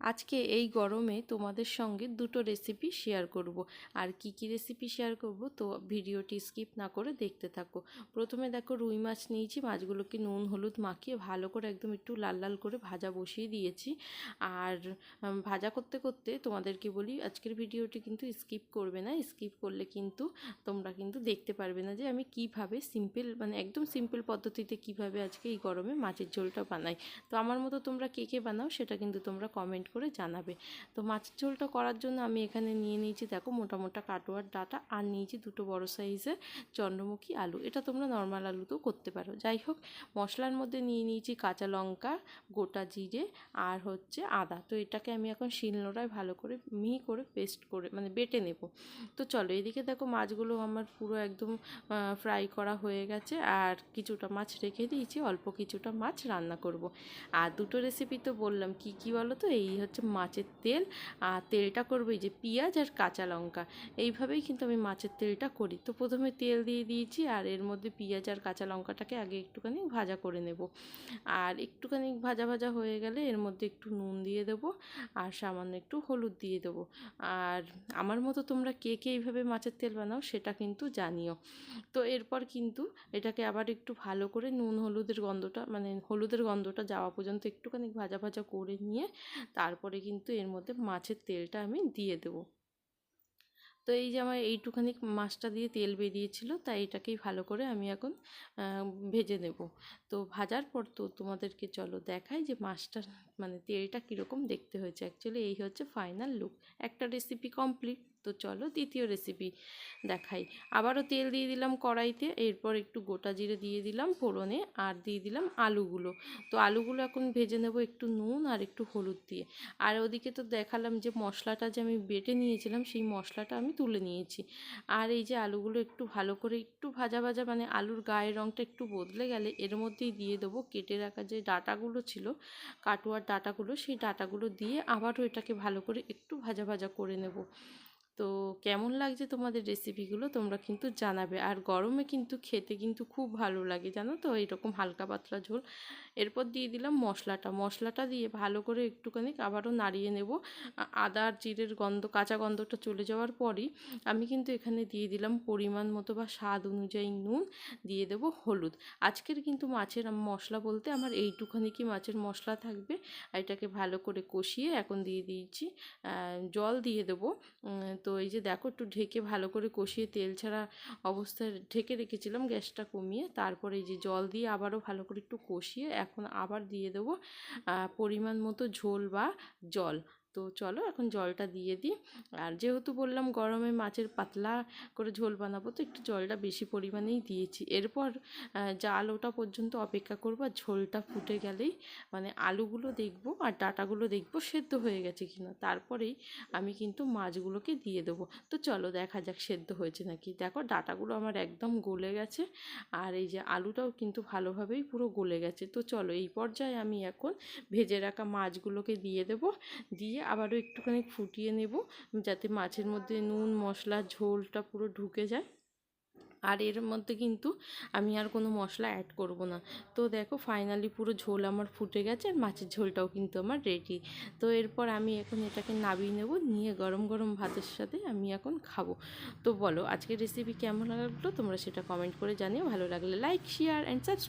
আজকে এই গরমে তোমাদের সঙ্গে দুটো রেসিপি শেয়ার করব। আর কি কি রেসিপি শেয়ার করব তো ভিডিওটি স্কিপ না করে দেখতে থাকো। প্রথমে দেখো রুই মাছ নিয়েছি, মাছগুলোকে নুন, হলুদ মাখিয়ে ভালো করে একদম একটু লাল লাল করে ভাজা বসিয়ে দিয়েছি। আর ভাজা করতে করতে তোমাদেরকে বলি, আজকের ভিডিওটি কিন্তু স্কিপ করবে না। স্কিপ করলে কিন্তু তোমরা কিন্তু দেখতে পারবে না যে আমি কীভাবে সিম্পল মানে একদম সিম্পল পদ্ধতিতে কীভাবে আজকে এই গরমে মাছের ঝোলটা বানাই। তো আমার মতো তোমরা কে কে বানাও সেটা কিন্তু তোমরা কমেন্ট করে জানাবে। তো মাছের ঝোলটা করার জন্য আমি এখানে নিয়ে নিয়েছি, দেখো মোটা মোটা কাটোয়ার ডাটা আর নিয়েছি দুটো বড় সাইজের চন্দ্রমুখী আলু। এটা তোমরা নর্মাল আলুতেও করতে পারো। যাই হোক, মশলার মধ্যে নিয়ে নিয়েছি কাঁচা লঙ্কা, গোটা জিরে আর হচ্ছে আদা। তো এটাকে আমি এখন শিলনোড়ায় ভালো করে মিহি করে পেস্ট করে মানে বেটে নেব। তো চলো, এদিকে দেখো মাছগুলো আমার পুরো একদম ফ্রাই করা হয়ে গেছে। আর কিছুটা মাছ রেখে দিয়েছি, অল্প কিছুটা মাছ রান্না করব। আর দুটো রেসিপি তো বললাম, কি কি বলো তো? এই হচ্ছে মাছের তেল। আর তেলটা করব এই যে পেঁয়াজ আর কাঁচা লঙ্কা। এইভাবেই কিন্তু আমি মাছের তেলটা করি। তো প্রথমে তেল দিয়ে দিয়েছি আর এর মধ্যে পেঁয়াজ আর কাঁচা লঙ্কাটাকে আগে একটুখানি ভাজা করে নেব। আর একটুখানি ভাজা ভাজা হয়ে গেলে এর মধ্যে একটু নুন দিয়ে দেবো আর সামান্য একটু হলুদ দিয়ে দেবো। আর আমার মতো তোমরা কে কে এইভাবে মাছের তেল বানাও সেটা কিন্তু জানিও। তো এরপর কিন্তু এটাকে আবার একটু ভালো করে নুন হলুদের গন্ধটা মানে হলুদের গন্ধটা যাওয়া পর্যন্ত একটুখানি ভাজা ভাজা করে নিয়ে তারপরে কিন্তু এর মধ্যে মাছের তেলটা আমি দিয়ে দেবো। তো এই যে আমার এইটুখানি মাছটা দিয়ে তেল বেরিয়েছিল, তাই এটাকেই ভালো করে আমি এখন ভেজে নেব। তো ভাজার পর তো তোমাদেরকে চলো দেখাই যে মাছটা মানে তেলটা কীরকম দেখতে হয়েছে। অ্যাকচুয়ালি এই হচ্ছে ফাইনাল লুক। একটা রেসিপি কমপ্লিট তো চলো দ্বিতীয় রেসিপি দেখাই। আবারও তেল দিয়ে দিলাম কড়াইতে, এরপর একটু গোটা জিরে দিয়ে দিলাম ফোড়নে আর দিয়ে দিলাম আলুগুলো। তো আলুগুলো এখন ভেজে নেব একটু নুন আর একটু হলুদ দিয়ে। আর ওদিকে তো দেখালাম যে মশলাটা যে আমি বেটে নিয়েছিলাম, সেই মশলাটা আমি তুলে নিয়েছি। আর এই যে আলুগুলো একটু ভালো করে একটু ভাজা ভাজা মানে আলুর গায়ের রঙটা একটু বদলে গেলে এর মধ্যেই দিয়ে দেবো কেটে রাখা যে ডাটাগুলো ছিল, কাটুয়ার ডাটাগুলো, সেই ডাটাগুলো দিয়ে আবারও এটাকে ভালো করে একটু ভাজা ভাজা করে নেব। তো কেমন লাগছে তোমাদের রেসিপিগুলো তোমরা কিন্তু জানাবে। আর গরমে কিন্তু খেতে কিন্তু খুব ভালো লাগে, জানো তো? এরকম হালকা পাতলা ঝোল। এরপর দিয়ে দিলাম মশলাটা। মশলাটা দিয়ে ভালো করে একটুখানি আবারও নাড়িয়ে নেব। আদা আর জিরের গন্ধ, কাঁচা গন্ধটা চলে যাওয়ার পরই আমি কিন্তু এখানে দিয়ে দিলাম পরিমাণ মতো বা স্বাদ অনুযায়ী নুন, দিয়ে দেব হলুদ। আজকের কিন্তু মাছের মশলা বলতে আমার এইটুখানি কি মাছের মশলা থাকবে? এটাকে ভালো করে কষিয়ে এখন দিয়ে দিয়েছি। জল দিয়ে দেবো। তো এই যে দেখো একটু ঢেকে ভালো করে কষিয়ে তেল ছাড়া অবস্থায় ঢেকে রেখেছিলাম গ্যাসটা কমিয়ে, তারপরে এই যে জল দিয়ে আবারও ভালো করে একটু কষিয়ে এখন আবার দিয়ে দেবো পরিমাণ মতো ঝোল বা জল। তো চলো এখন জলটা দিয়ে দিই। আর যেহেতু বললাম গরমে মাছের পাতলা করে ঝোল বানাবো, তো একটু জলটা বেশি পরিমাণেই দিয়েছি। এরপর জাল ওটা পর্যন্ত অপেক্ষা করব, আর ঝোলটা ফুটে গেলেই মানে আলুগুলো দেখব আর ডাটাগুলো দেখব সেদ্ধ হয়ে গেছে কিনা। তারপরেই আমি কিন্তু মাছগুলোকে দিয়ে দেবো। তো চলো দেখা যাক সেদ্ধ হয়েছে নাকি। দেখো ডাটাগুলো আমার একদম গলে গেছে, আর এই যে আলুটাও কিন্তু ভালোভাবেই পুরো গলে গেছে। তো চলো এই পর্যায়ে আমি এখন ভেজে রাখা মাছগুলোকে দিয়ে দেব। দিয়ে আবারও একটুখানি ফুটিয়ে নেব, যাতে মাছের মধ্যে নুন, মশলা, ঝোলটা পুরো ঢুকে যায়। আর এর মধ্যে কিন্তু আমি আর কোনো মশলা অ্যাড করব না। তো দেখো ফাইনালি পুরো ঝোল আমার ফুটে গেছে আর মাছের ঝোলটাও কিন্তু আমার রেডি তো এরপর আমি এখন এটাকে নাবিয়ে নেব, নিয়ে গরম গরম ভাতের সাথে আমি এখন খাব। তো বলো, আজকের রেসিপি কেমন লাগল? তোমরা সেটা কমেন্ট করে জানিও। ভালো লাগলে লাইক শেয়ার অ্যান্ড সাবস্ক্রাইব